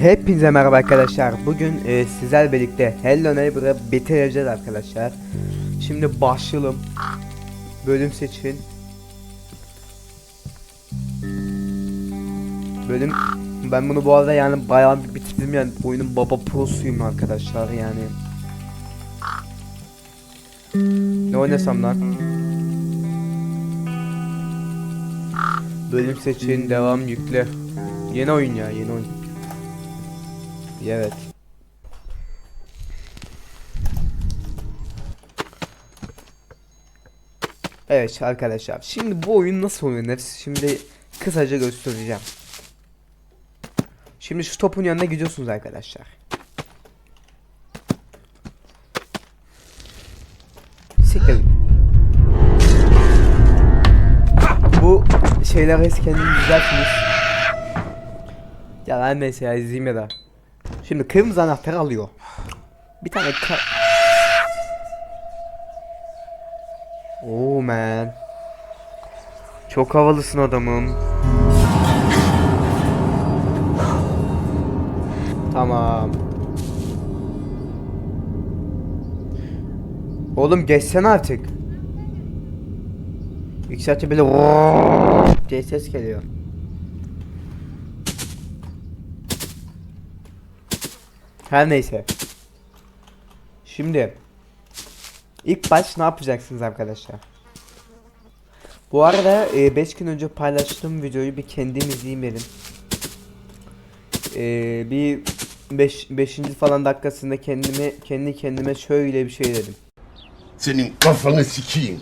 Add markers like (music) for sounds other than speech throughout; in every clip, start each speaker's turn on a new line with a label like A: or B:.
A: Hepinize merhaba arkadaşlar. Bugün e, sizler birlikte Hello Neighbor'ı bitireceğiz arkadaşlar. Şimdi başlayalım. Bölüm seçin. Bölüm ben bunu bu arada yani bayağı bir bitirdim yani oyunun baba prosuyum arkadaşlar yani. Ne oynasam lan? Bölüm seçin, devam yükle. Yeni oyun ya, yeni oyun. Evet. Evet arkadaşlar. Şimdi bu oyun nasıl oynanır? Şimdi kısaca göstereceğim. Şimdi şu topun yanına gidiyorsunuz arkadaşlar. Siktir. Bu şeyler es kendiniz düzeltiniz. Ya ben mesela izleyeyim ya da. Şimdi kırmızı anahtarı alıyor. Bir tane ka Oh man. Çok havalısın adamım. Tamam. Oğlum geçsene artık. Saatte böyle (laughs) diye ses geliyor. Her neyse. Şimdi ilk baş ne yapacaksınız arkadaşlar? Bu arada 5 gün önce paylaştığım videoyu bir kendim izleyeyim dedim. E, bir 5 5. falan dakikasında kendime kendi kendime şöyle bir şey dedim.
B: Senin kafanı sikeyim.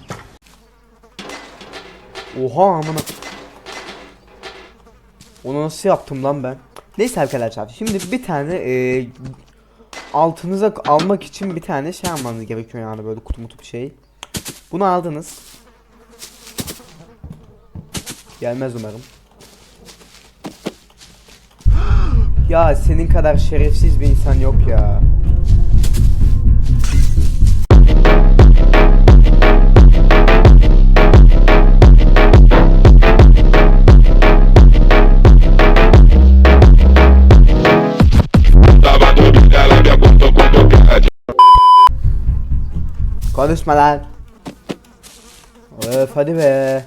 A: Oha amına. Onu nasıl yaptım lan ben? Neyse arkadaşlar şimdi bir tane e, altınıza almak için bir tane şey almanız gerekiyor yani böyle kutu mutu bir şey. Bunu aldınız. Gelmez umarım. (gasps) Ya senin kadar şerefsiz bir insan yok ya. Konuşma lan. Öf hadi be.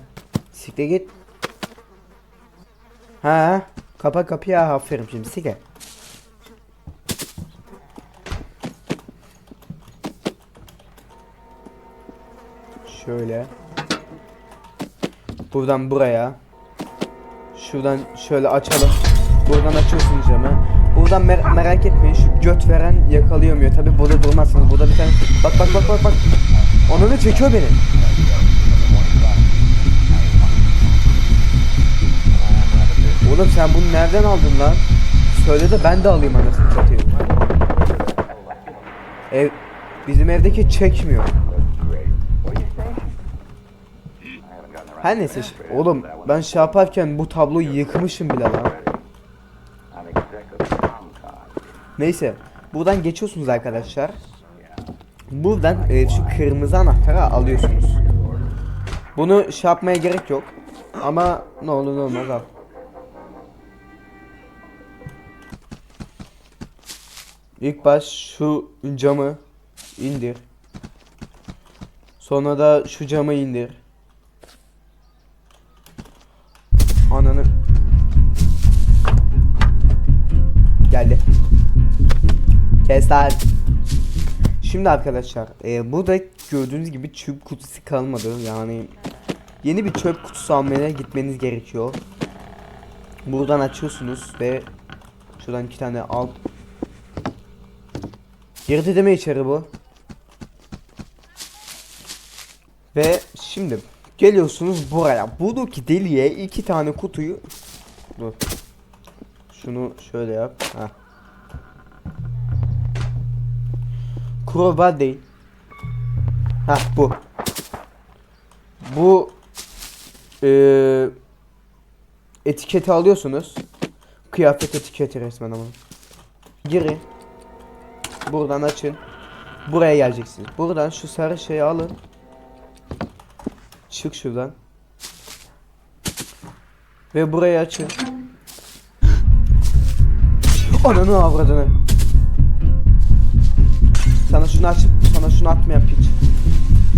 A: Siktir git. Ha, kapa kapıyı aferin şimdi siktir. Şöyle. Buradan buraya. Şuradan şöyle açalım. Buradan açıyorsunuz camı. Buradan mer- merak etmeyin şu göt veren yakalayamıyor. Tabi burada durmazsınız. Burada bir tane bak bak bak bak bak. Onu da çekiyor beni. Oğlum sen bunu nereden aldın lan? Söyle de ben de alayım anasını satayım. Ev bizim evdeki çekmiyor. Her neyse oğlum ben şey yaparken bu tabloyu yıkmışım bile lan. Neyse buradan geçiyorsunuz arkadaşlar. Buradan e, şu kırmızı anahtarı alıyorsunuz. Bunu şey yapmaya gerek yok. Ama ne olur ne olmaz al. İlk baş şu camı indir. Sonra da şu camı indir. Ananı geldi. Kes. Şimdi arkadaşlar e, burada gördüğünüz gibi çöp kutusu kalmadı yani yeni bir çöp kutusu almaya gitmeniz gerekiyor. Buradan açıyorsunuz ve şuradan iki tane al. Girdi deme içeri bu. Ve şimdi geliyorsunuz buraya. Buradaki deliğe iki tane kutuyu Dur. Şunu şöyle yap. Ha. Crowbar değil. Ha bu. Bu eee etiketi alıyorsunuz. Kıyafet etiketi resmen ama. Girin. Buradan açın. Buraya geleceksiniz. Buradan şu sarı şeyi alın. Çık şuradan. Ve burayı açın. Ananı avradını. Sana şunu aç, sana şunu atmayan piç.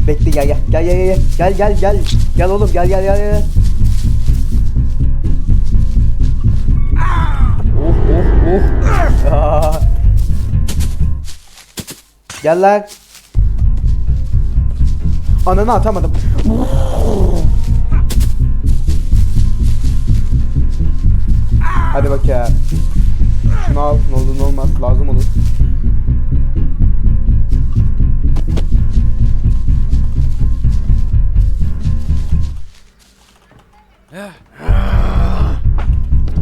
A: Bekle gel gel gel gel gel gel gel gel gel oğlum gel gel gel gel. Oh oh oh. Aa. Gel lan. Ananı atamadım. Hadi bak. Şunu al, ne olur ne olmaz, lazım olur.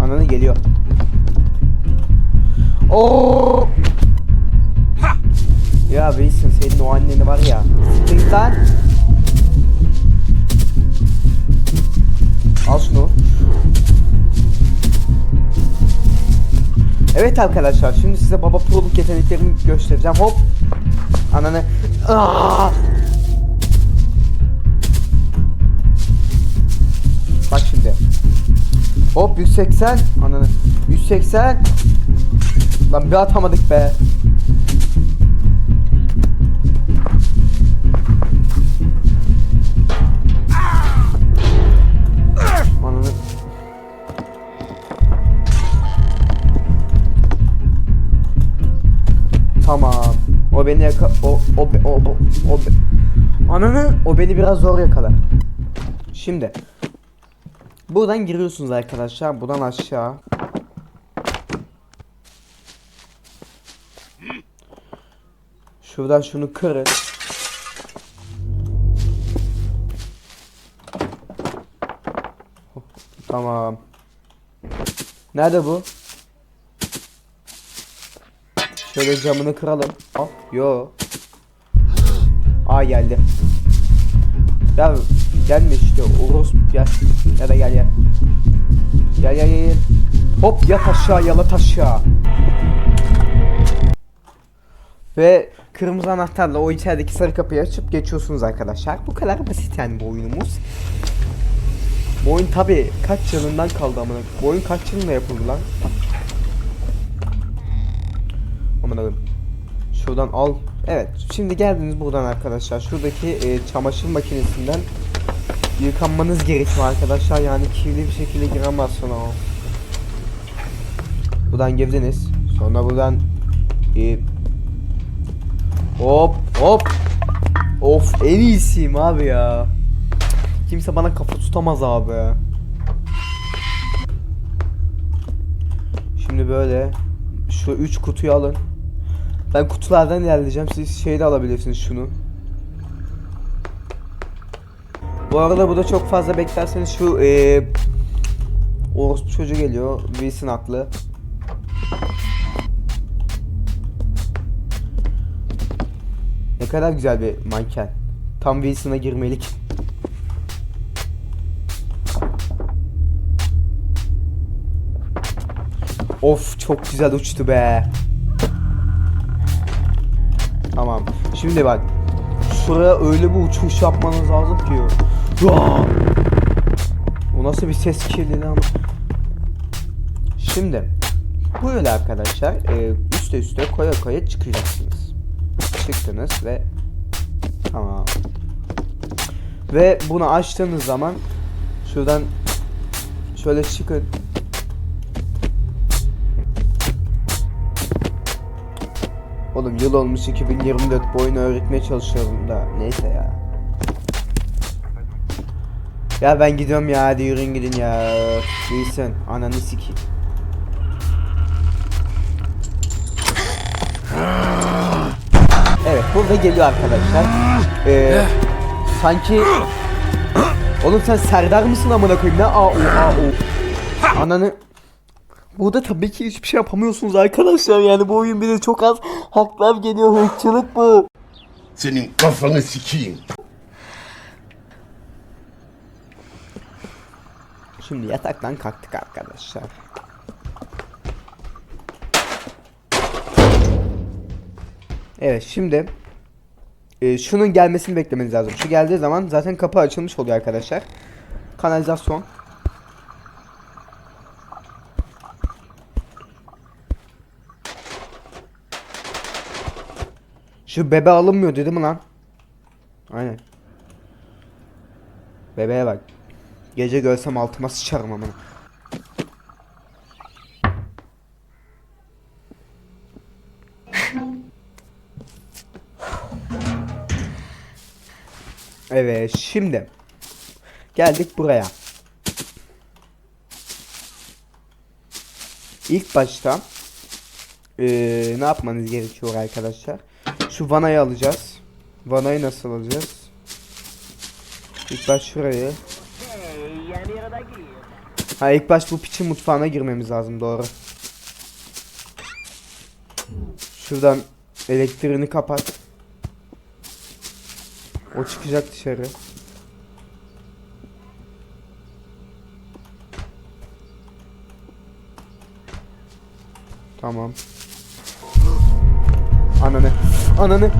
A: Ananı geliyor. Oo! Ya Wilson senin o anneni var ya. Siktir lan. Al şunu. Evet arkadaşlar şimdi size baba proluk yeteneklerimi göstereceğim. Hop. Ananı. Aa! Hop 180. Ananı. 180. Lan bir atamadık be. Ananı. Tamam. O beni yaka o o o o, o, be- Ananı o beni biraz zor yakalar. Şimdi buradan giriyorsunuz arkadaşlar. Buradan aşağı. Şuradan şunu kırın. Tamam. Nerede bu? Şöyle camını kıralım. Yo. Aa geldi. Ya gelme işte Urus gel. Ya da gel gel. Gel gel gel. Hop yat aşağı yalat aşağı. Ve kırmızı anahtarla o içerideki sarı kapıyı açıp geçiyorsunuz arkadaşlar. Bu kadar basit yani bu oyunumuz. Bu oyun tabi kaç yılından kaldı amına. Bu oyun kaç yılında yapıldı lan? Allah'ım. Şuradan al. Evet. Şimdi geldiniz buradan arkadaşlar. Şuradaki e, çamaşır makinesinden yıkanmanız gerekiyor arkadaşlar. Yani kirli bir şekilde giremezsin o. Buradan girdiniz. Sonra buradan e, hop hop Of en iyisiyim abi ya. Kimse bana kafa tutamaz abi. Şimdi böyle şu üç kutuyu alın. Ben kutulardan ilerleyeceğim. Siz şey de alabilirsiniz şunu. Bu arada burada çok fazla beklerseniz şu eee Orospu çocuğu geliyor. Wilson haklı. Ne kadar güzel bir manken. Tam Wilson'a girmelik. Of çok güzel uçtu be. Tamam. Şimdi bak. Şuraya öyle bir uçuş yapmanız lazım ki. O nasıl bir ses kirliliği ama. Şimdi. Böyle arkadaşlar. E, üste üste koya koya çıkacaksınız. Çıktınız ve tamam. Ve bunu açtığınız zaman şuradan şöyle çıkın. Oğlum yıl olmuş 2024 bu oyunu öğretmeye çalışıyorum da neyse ya. Ya ben gidiyorum ya hadi yürüyün gidin ya. Wilson ananı sikeyim. Evet burada geliyor arkadaşlar. Ee, sanki Oğlum sen Serdar mısın amına koyayım ne a o a o Ananı Burada tabii ki hiçbir şey yapamıyorsunuz arkadaşlar yani bu oyun bize çok az haklar geliyor hırçılık bu.
B: Senin kafanı sikeyim.
A: Şimdi yataktan kalktık arkadaşlar. Evet şimdi e, şunun gelmesini beklemeniz lazım. Şu geldiği zaman zaten kapı açılmış oluyor arkadaşlar. Kanalizasyon. Şu bebe alınmıyor dedim lan. Aynen. Bebeğe bak. Gece görsem altıma sıçarım amına. Evet şimdi geldik buraya. İlk başta eee, ne yapmanız gerekiyor arkadaşlar? Şu vanayı alacağız. Vanayı nasıl alacağız? İlk baş şurayı. Ha ilk baş bu piçin mutfağına girmemiz lazım doğru. Şuradan elektriğini kapat. O çıkacak dışarı. Tamam. Ananı. Ananı.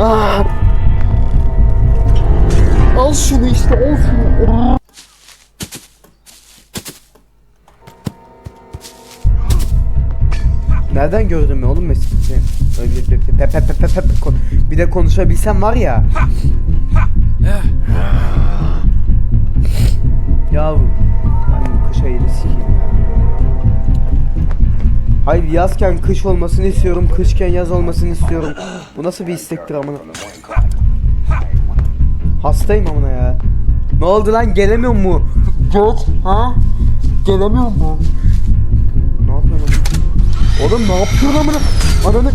A: Aa! Al şunu işte al şunu. Nereden gördün mü oğlum Mesut'u? Öyle bir de konuşabilsem var ya. ya ben bu kış ayını sikeyim ya. Hayır yazken kış olmasını istiyorum, kışken yaz olmasını istiyorum. Bu nasıl bir istektir amına? Hastayım amına ya. Ne oldu lan gelemiyor mu? Geç ha? Gelemiyor mu? Oğlum? Ne yapıyorsun amına? Ananı...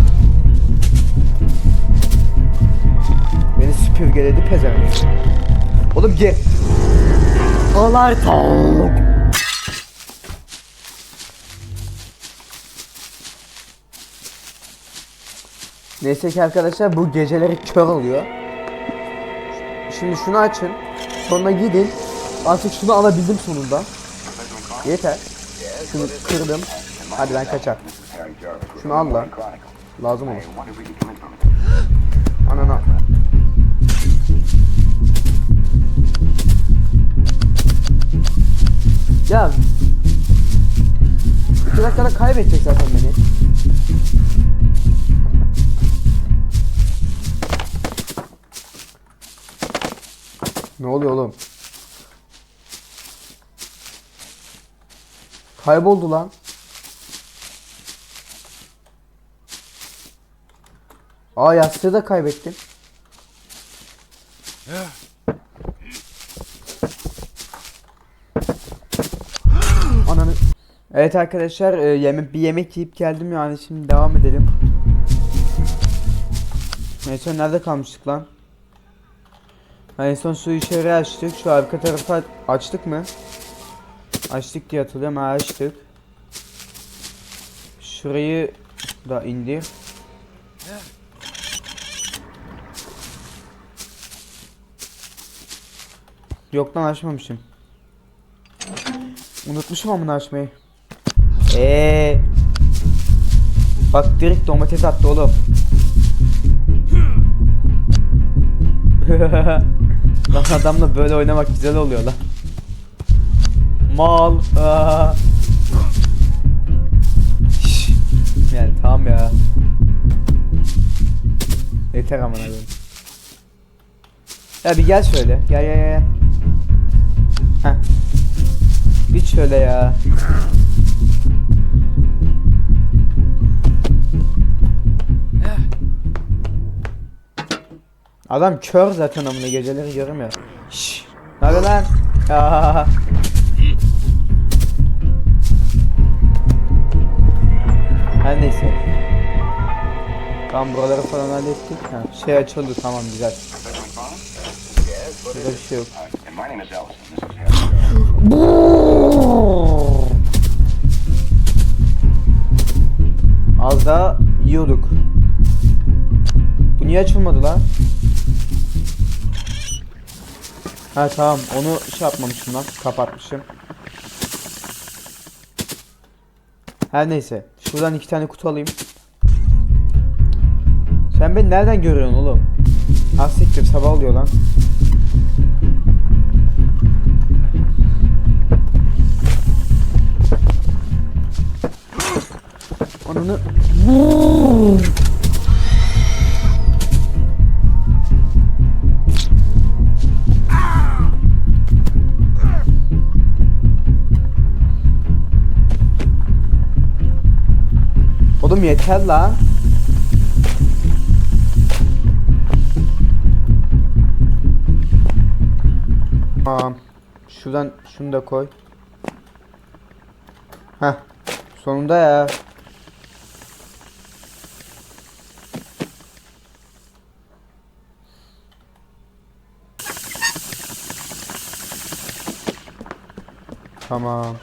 A: Beni süpürgeledi pezevenk. Oğlum gel. Al artık. Neyse ki arkadaşlar bu geceleri kör oluyor. Şimdi şunu açın. Sonra gidin. Artık şunu alabildim sonunda. Yeter. Şunu kırdım. Hadi ben kaçar. Şunu al lan. Lazım olur. Anana. Ya. İki dakikada kaybedecek zaten beni. Ne oluyor oğlum? Kayboldu lan. Aa yastığı da kaybettim. Ananı. Evet arkadaşlar e, yemek bir yemek yiyip geldim yani şimdi devam edelim. Neyse nerede kalmıştık lan? En son su içeri açtık. Şu arka tarafa açtık mı? Açtık diye hatırlıyorum. Ha açtık. Şurayı da indir. Yok lan açmamışım. Unutmuşum amına açmayı. Eee. Bak direkt domates attı oğlum. (laughs) lan adamla böyle oynamak güzel oluyor lan. Mal. Aa. Yani tamam ya. Yeter amına koyayım. Ya bir gel şöyle. Gel gel gel. Şöyle ya. Adam kör zaten amına geceleri görmüyor. Şşş. Nerede lan? Ya. Her neyse. Tamam buraları falan hallettik. Ha, şey açıldı tamam güzel. Burada bir şey yok.
C: And (gasps)
A: Az daha yiyorduk. Bu niye açılmadı lan? Ha tamam onu şey yapmamışım lan kapatmışım. Her neyse şuradan iki tane kutu alayım. Sen beni nereden görüyorsun oğlum? Ha siktir sabah oluyor lan. Anı... Oğlum yeter la. Tamam. Şuradan şunu da koy. Heh. Sonunda ya. Tamam.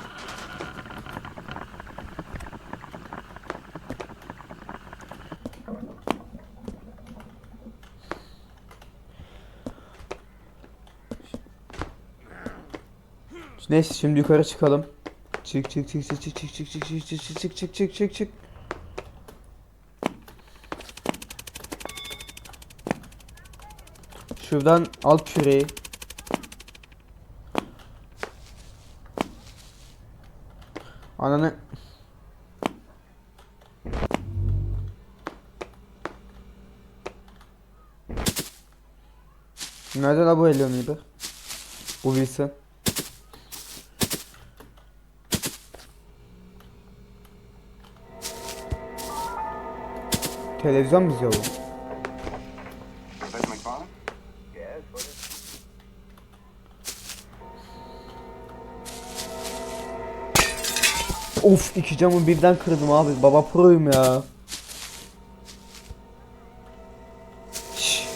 A: Neyse şimdi yukarı çıkalım. Çık çık çık çık çık çık çık çık çık çık çık çık çık çık çık çık. Şuradan al küreği. Ananı Nerede la bu Eleanor'ı? Bu Wilson. Televizyon mu izliyor bu? Of iki camı birden kırdım abi. Baba proyum ya. Şşş.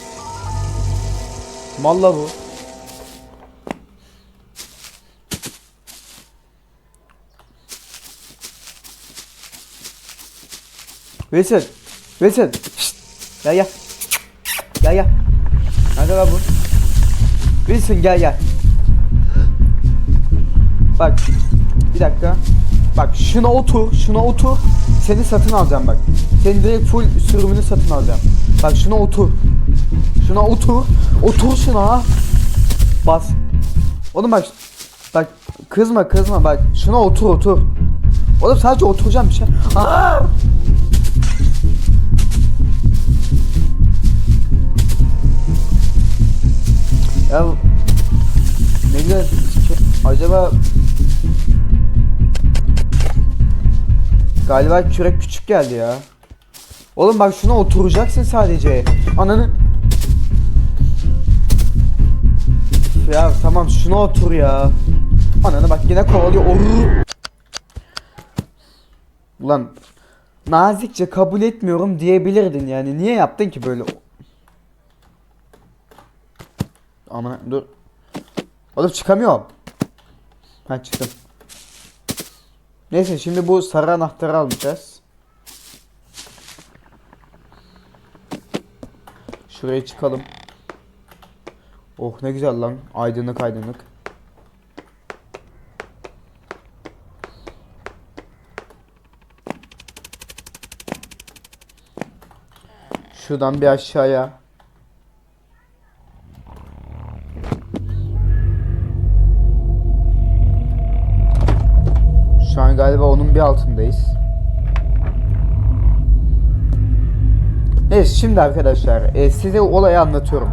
A: Malla bu. Veysel. Veysel. Şşt. Gel gel. Gel gel. Nerede lan bu? Wilson gel gel. Bak. Bir dakika. Bak şuna otur, şuna otur. Seni satın alacağım bak. Senin direkt full sürümünü satın alacağım. Bak şuna otur. Şuna otur. Otur şuna. Bas. Oğlum bak. Bak kızma kızma bak. Şuna otur otur. Oğlum sadece oturacağım bir şey. Aa! Ya ne güzel acaba Galiba kürek küçük geldi ya. Oğlum bak şuna oturacaksın sadece. Ananı. Ya tamam şuna otur ya. Ananı bak yine kovalıyor. Orr. Ulan nazikçe kabul etmiyorum diyebilirdin yani. Niye yaptın ki böyle? Aman dur. Oğlum çıkamıyorum. Ha çıktım. Neyse şimdi bu sarı anahtarı alacağız. Şuraya çıkalım. Oh ne güzel lan. Aydınlık aydınlık. Şuradan bir aşağıya. Galiba onun bir altındayız. Evet şimdi arkadaşlar e, size olayı anlatıyorum.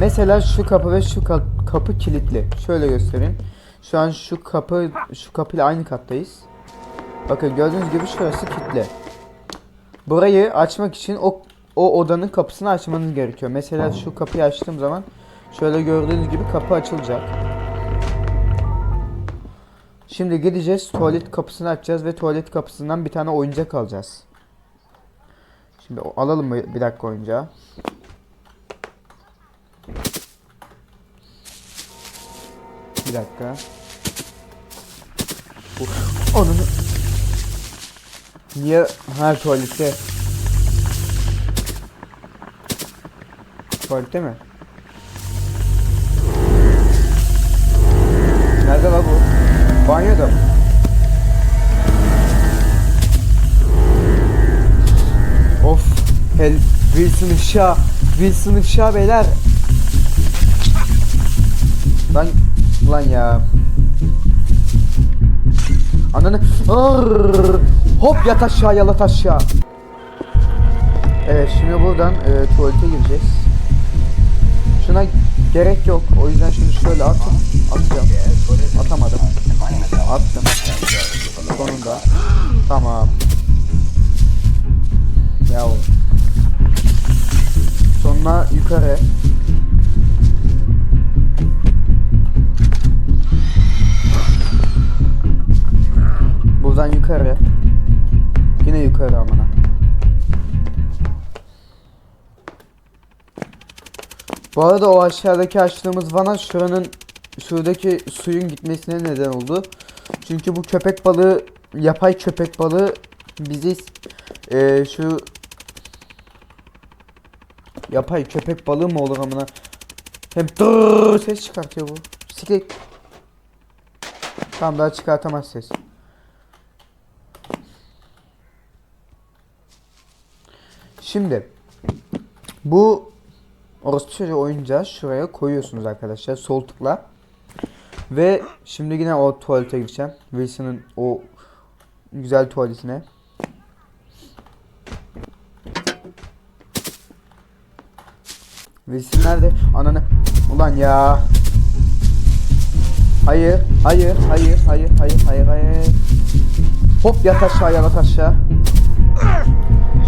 A: Mesela şu kapı ve şu ka- kapı kilitli. Şöyle göstereyim. Şu an şu kapı şu kapıyla aynı kattayız. Bakın gördüğünüz gibi şurası kilitli. Burayı açmak için o o odanın kapısını açmanız gerekiyor. Mesela şu kapıyı açtığım zaman şöyle gördüğünüz gibi kapı açılacak. Şimdi gideceğiz tuvalet kapısını açacağız ve tuvalet kapısından bir tane oyuncak alacağız. Şimdi alalım mı bir dakika oyuncağı? Bir dakika. Uf, Ananı. Niye her tuvalete? Tuvalete mi? Banyoda mı? Of. Hel Wilson ifşa. Wilson ifşa beyler. Lan lan ya. Ananı Arr! Hop yat aşağı yalat aşağı. Evet şimdi buradan e, tuvalete gireceğiz. Şuna gerek yok. O yüzden şimdi şöyle at. Atacağım. Atamadım. Attım. Sonunda. Tamam. Ya Sonuna yukarı. Buradan yukarı. Yine yukarı amına. Bu arada o aşağıdaki açtığımız vana şuranın şuradaki suyun gitmesine neden oldu. Çünkü bu köpek balığı yapay köpek balığı bizi eee, şu yapay köpek balığı mı olur amına? Hem tırrrr ses çıkartıyor bu. Sikek. Tamam daha çıkartamaz ses. Şimdi bu orospu çocuğu oyuncağı şuraya koyuyorsunuz arkadaşlar sol tıkla. Ve şimdi yine o tuvalete gideceğim. Wilson'ın o güzel tuvaletine. Wilson nerede? Ananı. Ulan ya. Hayır, hayır, hayır, hayır, hayır, hayır, hayır. Hop yat aşağı, yat aşağı.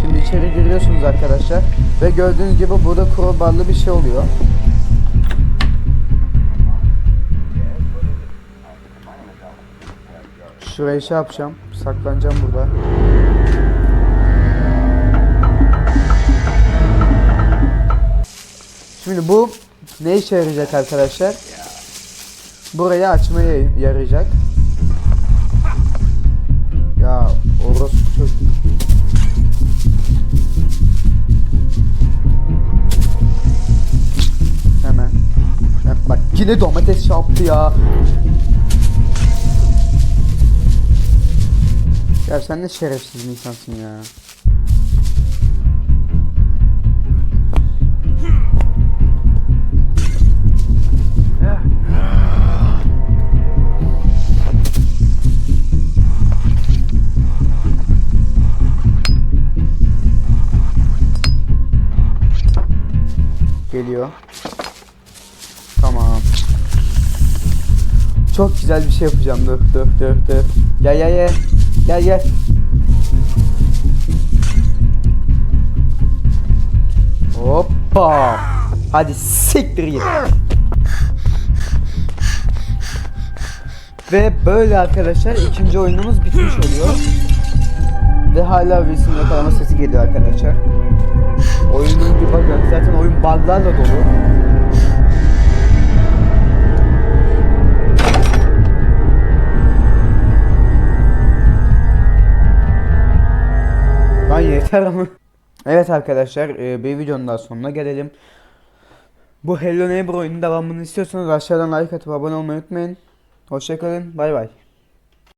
A: Şimdi içeri giriyorsunuz arkadaşlar. Ve gördüğünüz gibi burada kurbanlı bir şey oluyor. Şuraya şey yapacağım. Saklanacağım burada. Şimdi bu ne işe yarayacak arkadaşlar? Burayı açmaya yarayacak. Ya orospu çocuk. Hemen. Bak yine domates çarptı ya. Ya sen ne şerefsiz bir insansın ya. Geliyor. Tamam. Çok güzel bir şey yapacağım. Dur dur dur dur. Gel gel gel. Gel gel. Hoppa. Hadi siktir git. Ve böyle arkadaşlar ikinci oyunumuz bitmiş oluyor. Ve hala Wilson yakalama sesi geliyor arkadaşlar. Oyunun bir bug'ı. Zaten oyun bug'larla dolu. Yeter ama. Evet arkadaşlar e, bir videonun daha sonuna gelelim. Bu Hello Neighbor oyunun devamını istiyorsanız aşağıdan like atıp abone olmayı unutmayın. Hoşçakalın bay bay.